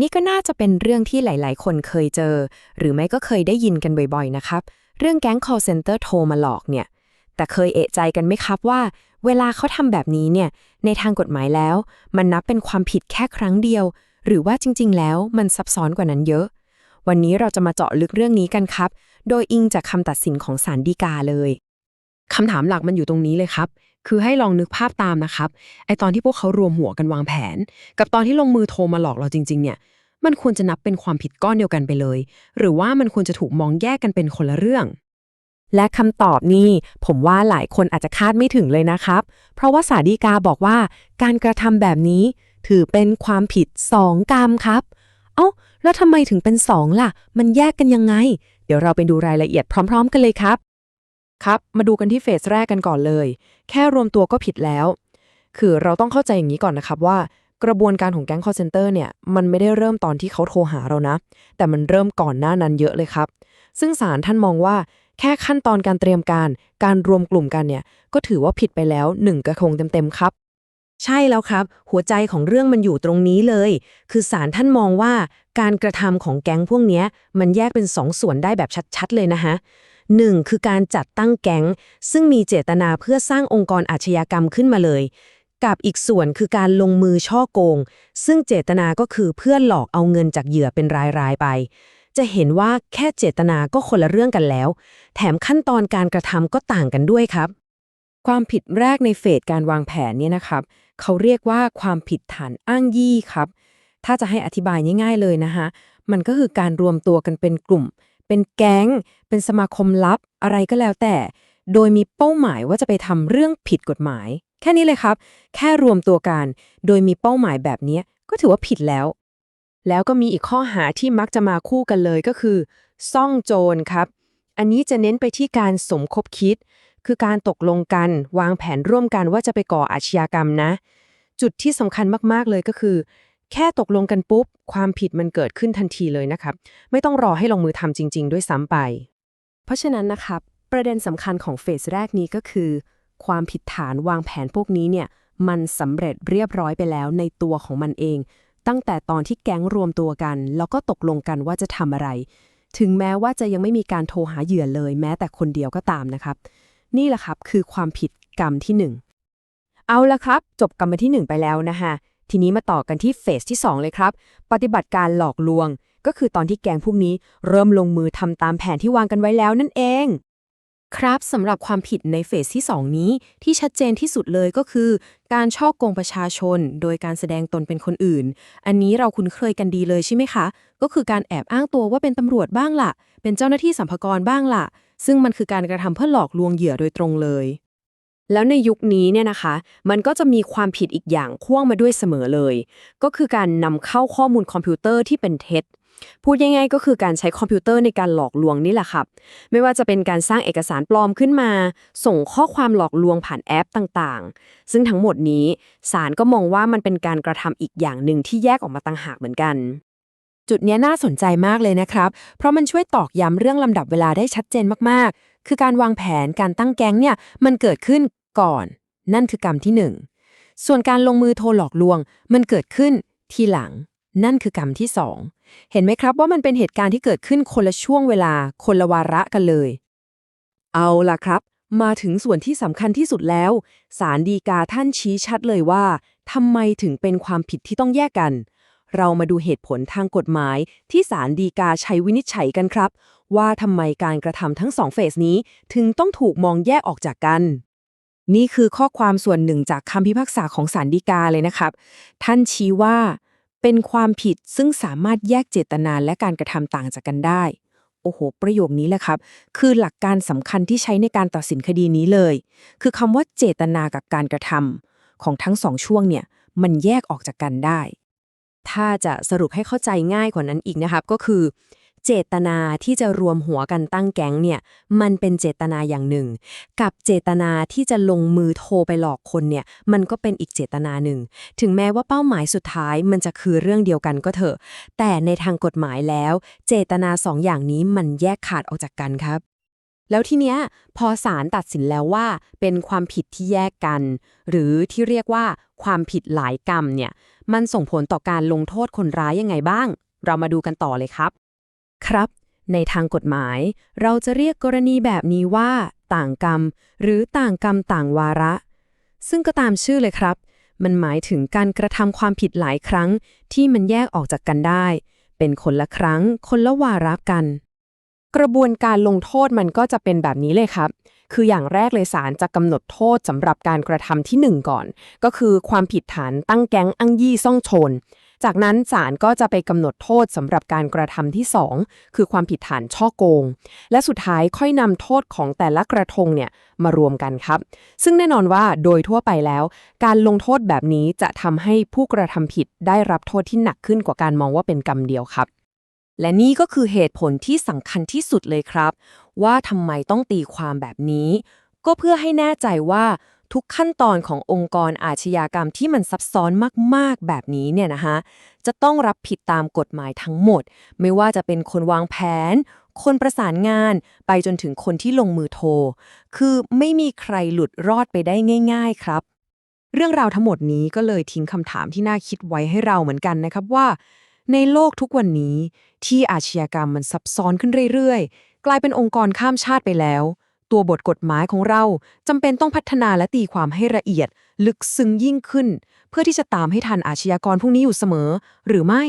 นี่ก็น่าจะเป็นเรื่องที่หลาย ๆ คนเคยเจอ หรือไม่ก็เคยได้ยินกันบ่อย ๆ นะครับ เรื่องแก๊ง call center โทรมาหลอกเนี่ย แต่เคยเอะใจกันไหมครับว่า เวลาเขาทำแบบนี้เนี่ย ในทางกฎหมายแล้ว มันนับเป็นความผิดแค่ครั้งเดียว หรือว่าจริง ๆ แล้วมันซับซ้อนกว่านั้นเยอะ วันนี้เราจะมาเจาะลึกเรื่องนี้กันครับ โดยอิงจากคำตัดสินของศาลฎีกาเลยคำถามหลักมันอยู่ตรงนี้เลยครับ คือให้ลองนึกภาพตามนะครับ ไอตอนที่พวกเขารวมหัวกันวางแผน กับตอนที่ลงมือโทรมาหลอกเราจริง ๆ เนี่ย มันควรจะนับเป็นความผิดก้อนเดียวกันไปเลย หรือว่ามันควรจะถูกมองแยกกันเป็นคนละเรื่อง และคำตอบนี่ผมว่าหลายคนอาจจะคาดไม่ถึงเลยนะครับ เพราะว่าสาดีกาบอกว่า การกระทำแบบนี้ ถือเป็นความผิดสองกรรมครับ เอ้า แล้วทำไมถึงเป็นสองล่ะ มันแยกกันยังไง เดี๋ยวเราไปดูรายละเอียดพร้อม ๆ กันเลยครับ ครับ มาดูกันที่เฟสแรกกันก่อนเลย แค่รวมตัวก็ผิดแล้ว คือเราต้องเข้าใจอย่างนี้ก่อนนะครับว่ากระบวนการของแก๊ง call center เนี่ย มันไม่ได้เริ่มตอนที่เขาโทรหาเรานะ แต่มันเริ่มก่อนหน้านั้นเยอะเลยครับ ซึ่งศาลท่านมองว่าแค่ขั้นตอนการเตรียมการ การรวมกลุ่มกันเนี่ย ก็ถือว่าผิดไปแล้วหนึ่งกระทงเต็มๆครับ ใช่แล้วครับ หัวใจของเรื่องมันอยู่ตรงนี้เลย คือศาลท่านมองว่าการกระทำของแก๊งพวกนี้มันแยกเป็นสองส่วนได้แบบชัด ๆ เลยนะฮะ หนึ่งคือการจัดตั้งแก๊ง ซึ่งมีเจตนาเพื่อสร้างองค์กรอาชญากรรมขึ้นมาเลย กับอีกส่วนคือการลงมือช่อโกง ซึ่งเจตนาก็คือเพื่อหลอกเอาเงินจากเหยื่อเป็นรายๆไป จะเห็นว่าแค่เจตนาก็คนละเรื่องกันแล้ว แถมขั้นตอนการกระทำก็ต่างกันด้วยครับ ความผิดแรกในเฟสการวางแผนเนี่ยนะครับ เขาเรียกว่าความผิดฐานอ้างยี่ครับ ถ้าจะให้อธิบายง่ายๆเลยนะคะมันก็คือการรวมตัวกันเป็นกลุ่ม เป็นแก๊ง เป็นสมาคมลับ อะไรก็แล้วแต่ โดยมีเป้าหมายว่าจะไปทำเรื่องผิดกฎหมาย แค่นี้เลยครับ แค่รวมตัวกัน โดยมีเป้าหมายแบบนี้ก็ถือว่าผิดแล้ว แล้วก็มีอีกข้อหาที่มักจะมาคู่กันเลยก็คือ ซ่องโจรครับ อันนี้จะเน้นไปที่การสมคบคิด คือการตกลงกัน วางแผนร่วมกันว่าจะไปก่ออาชญากรรมนะ จุดที่สำคัญมากๆเลยก็คือ แค่ตกลงกันปุ๊บ ความผิดมันเกิดขึ้นทันทีเลยนะครับ ไม่ต้องรอให้ลงมือทำจริง ๆ ด้วยซ้ำไป เพราะฉะนั้นนะครับ ประเด็นสำคัญของเฟสแรกนี้ก็คือ ความผิดฐานวางแผนพวกนี้เนี่ย มันสำเร็จเรียบร้อยไปแล้วในตัวของมันเอง ตั้งแต่ตอนที่แก๊งรวมตัวกัน แล้วก็ตกลงกันว่าจะทำอะไร ถึงแม้ว่าจะยังไม่มีการโทรหาเหยื่อเลย แม้แต่คนเดียวก็ตามนะครับ นี่แหละครับคือความผิดกรรมที่ 1 เอาละครับ จบกรรมที่ 1 ไปแล้วนะฮะ ทีนี้มาต่อกันที่เฟสที่ 2 เลยครับ ปฏิบัติการหลอกลวง ก็คือตอนที่แกงพวกนี้เริ่มลงมือทำตามแผนที่วางกันไว้แล้วนั่นเอง ครับสำหรับความผิดในเฟสที่ 2 นี้ที่ชัดเจนที่สุดเลยก็คือ การช่อโกงประชาชน โดยการแสดงตนเป็นคนอื่น อันนี้เราคุ้นเคยกันดีเลยใช่ไหมคะ ก็คือการแอบอ้างตัวว่าเป็นตำรวจบ้างล่ะ เป็นเจ้าหน้าที่สัมภากรบ้างล่ะ ซึ่งมันคือการกระทำเพื่อหลอกลวงเหยื่อโดยตรงเลย แล้วในยุคนี้เนี่ยนะคะ มันก็จะมีความผิดอีกอย่างพ่วงมาด้วยเสมอเลย ก็คือการนำเข้าข้อมูลคอมพิวเตอร์ที่เป็นเท็จ พูดง่ายๆก็คือการใช้คอมพิวเตอร์ในการหลอกลวงนี่แหละครับ ไม่ว่าจะเป็นการสร้างเอกสารปลอมขึ้นมา ส่งข้อความหลอกลวงผ่านแอปต่างๆ ซึ่งทั้งหมดนี้ศาลก็มองว่ามันเป็นการกระทำอีกอย่างหนึ่งที่แยกออกมาต่างหากเหมือนกันจุดนี้น่าสนใจมากเลยนะครับ เพราะมันช่วยตอกย้ำเรื่องลำดับเวลาได้ชัดเจนมากๆ คือการวางแผนการตั้งแก๊งเนี่ยมันเกิดขึ้นก่อน นั่นคือกรรมที่หนึ่งส่วนการลงมือโทรหลอกลวง มันเกิดขึ้นทีหลัง นั่นคือกรรมที่สองเห็นไหมครับว่ามันเป็นเหตุการณ์ที่เกิดขึ้นคนละช่วงเวลา คนละวาระกันเลย เอาล่ะครับ มาถึงส่วนที่สำคัญที่สุดแล้วศาลฎีกาท่านชี้ชัดเลยว่าทำไมถึงเป็นความผิดที่ต้องแยกกัน เรามาดูเหตุผลทางกฎหมายที่ศาลฎีกาใช้วินิจฉัยกันครับ ว่าทำไมการกระทำทั้งสองเฟสนี้ ถึงต้องถูกมองแยกออกจากกัน นี่คือข้อความส่วนหนึ่งจากคำพิพากษาของศาลฎีกาเลยนะครับ ท่านชี้ว่า เป็นความผิดซึ่งสามารถแยกเจตนาและการกระทำต่างจากกันได้ โอ้โห ประโยคนี้แหละครับ คือหลักการสำคัญที่ใช้ในการตัดสินคดีนี้เลย คือคำว่าเจตนากับการกระทำของทั้งสองช่วงเนี่ยมันแยกออกจากกันได้ ถ้าจะสรุปให้เข้าใจง่ายกว่านั้นอีกนะครับ ก็คือ เจตนาที่จะรวมหัวกันตั้งแก๊งเนี่ย มันเป็นเจตนาอย่างหนึ่ง กับเจตนาที่จะลงมือโทรไปหลอกคนเนี่ย มันก็เป็นอีกเจตนาหนึ่ง ถึงแม้ว่าเป้าหมายสุดท้ายมันจะคือเรื่องเดียวกันก็เถอะ แต่ในทางกฎหมายแล้ว เจตนาสองอย่างนี้มันแยกขาดออกจากกันครับ แล้วทีเนี้ยพอศาลตัดสินแล้วว่าเป็นความผิดที่แยกกัน หรือที่เรียกว่าความผิดหลายกรรมเนี่ยมันส่งผลต่อการลงโทษคนร้ายยังไงบ้าง เรามาดูกันต่อเลยครับ ครับ ในทางกฎหมาย เราจะเรียกกรณีแบบนี้ว่า ต่างกรรม หรือต่างกรรมต่างวาระ ซึ่งก็ตามชื่อเลยครับ มันหมายถึงการกระทำความผิดหลายครั้ง ที่มันแยกออกจากกันได้ เป็นคนละครั้ง คนละวาระกัน กระบวนการลงโทษมันก็จะเป็นแบบนี้เลยครับ คืออย่างแรกเลยศาลจะกำหนดโทษสำหรับการกระทำที่ 1 ก่อน ก็คือความผิดฐานตั้งแก๊งอั้งยี่ซ่องโชน จากนั้นศาลก็จะไปกำหนดโทษสำหรับการกระทำที่ 2 คือความผิดฐานช่อโกง และสุดท้ายค่อยนำโทษของแต่ละกระทงเนี่ยมารวมกันครับ ซึ่งแน่นอนว่าโดยทั่วไปแล้ว การลงโทษแบบนี้จะทำให้ผู้กระทำผิดได้รับโทษที่หนักขึ้นกว่าการมองว่าเป็นกรรมเดียวครับ และนี่ก็คือเหตุผลที่สำคัญที่สุดเลยครับ ว่าทำไมต้องตีความแบบนี้ ก็เพื่อให้แน่ใจว่าทุกขั้นตอนขององค์กรอาชญากรรมที่มันซับซ้อนมากๆ แบบนี้เนี่ยนะคะจะต้องรับผิดตามกฎหมายทั้งหมด ไม่ว่าจะเป็นคนวางแผน คนประสานงานไปจนถึงคนที่ลงมือโทร คือไม่มีใครหลุดรอดไปได้ง่าย ๆ ครับ เรื่องราวทั้งหมดนี้ก็เลยทิ้งคำถามที่น่าคิดไว้ให้เราเหมือนกันนะครับว่า ในโลกทุกวันนี้ ที่อาชญากรรมมันซับซ้อนขึ้นเรื่อยๆ กลายเป็นองค์กรข้ามชาติไปแล้ว ตัวบทกฎหมายของเราจำเป็นต้องพัฒนาและตีความให้ละเอียด ลึกซึ้งยิ่งขึ้น เพื่อที่จะตามให้ทันอาชญากรพวกนี้อยู่เสมอ หรือไม่